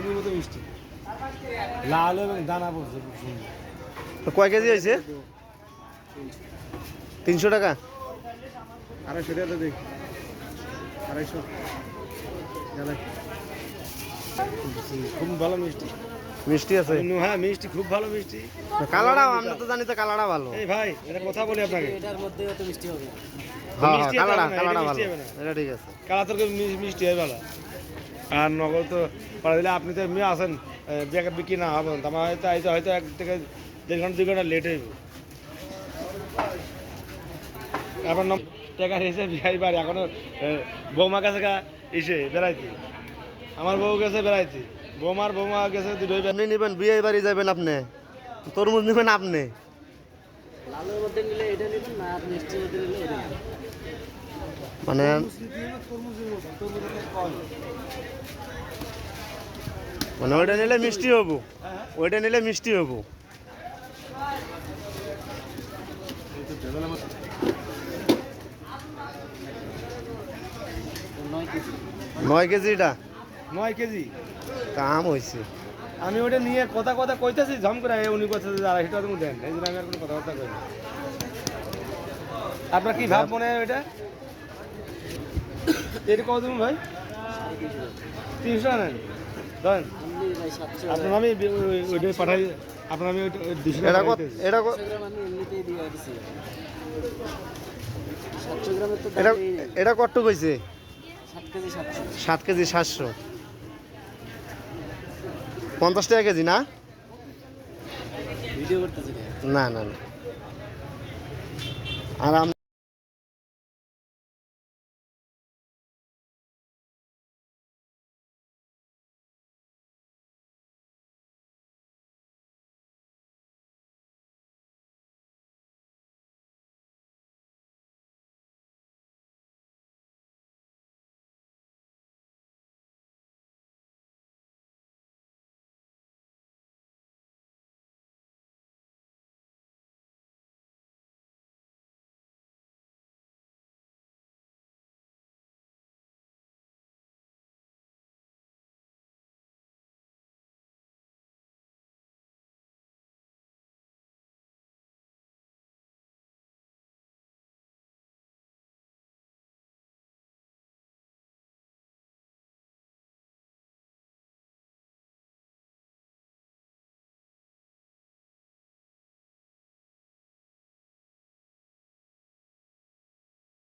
চিনির মতো মিষ্টি। লাল এবং দানা পড়ছে খুব সুন্দর। কয় কেজি হয়েছে? তিনশো টাকা? আড়াইশো টাকা দেখ আড়াইশো। খুব ভালো মিষ্টি। মিষ্টি আছে? হ্যাঁ মিষ্টি খুব ভালো মিষ্টি। কালারটা আমরা তো জানি তো কালারটা ভালো। এই ভাই এটা কথা বলি আপনাকে। এটার মধ্যে অত মিষ্টি হবে হ্যাঁ হ্যাঁ এটা কালারটা ভালো। এটা ঠিক আছে। কালা তরকারি মিষ্টি হয় ভালো। আর নগদ তো পাড়া দিলে আপনি তো এমনি আসেন বেকার বিক্রি না হবেন তো আমার হয়তো হয়তো হয়তো এক থেকে দেড় ঘণ্টা দুই ঘণ্টা লেট হইব। এখন নম- টাকা এসে বিহারি বাড়ি এখনও বৌমা কাছে এসে বেড়াইছি আমার বউ গেছে বেড়াইছি বৌমার বৌমা গেছে দুটোই আপনি নেবেন বিয়ে বাড়ি যাবেন আপনি। তরমুজ নেবেন আপনি। লালের মধ্যে নিলে এটা নেবেন না আর মিষ্টির মধ্যে নিলে এটা নেবেন মানে মানে ওইটা নিলে মিষ্টি হব। ওইটা নিলে মিষ্টি হব। নয় কেজি কেজিটা নয় কেজি। কাম হয়েছে আমি ওটা নিয়ে কথা কথা কইতেছি ঝম করে উনি কথা আড়াইশো টাকা দেন। এই জন্য আমি আর কোনো কথাবার্তা কই আপনার কি ভাব মনে হয় ওইটা? এটা কত ভাই? তিনশো টাকা নেন ধরেন আপনার আমি ওই- ওই- পাঠাই আপনার আমি এটা এটা এটা এটা কত কইছে? সাত কেজি সাতশো। পঞ্চাশ টাকা কেজি না? না। না না আর